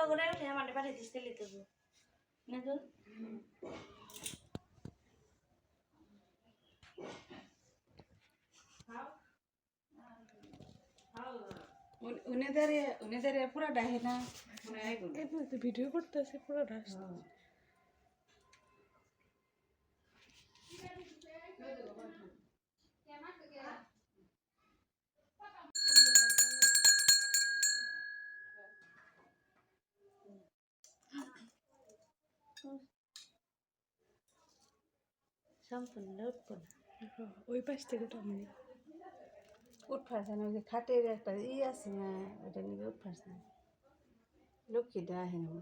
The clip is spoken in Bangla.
তো করে উঠে আমার পাঠিয়ে দিস তেলি তো না তো? উনেদের উনেদের পুরা ডাহে না? ভিডিও করতেছে পুরো রাস্তা সম্পূর্ণ উঠবো না ওই পাশ থেকে টানি উঠ ফারছে না ওই যে খাটের একটা ই আছে না ওটা নিয়ে উঠ ফারছে না লক্ষ্মীটা আহে না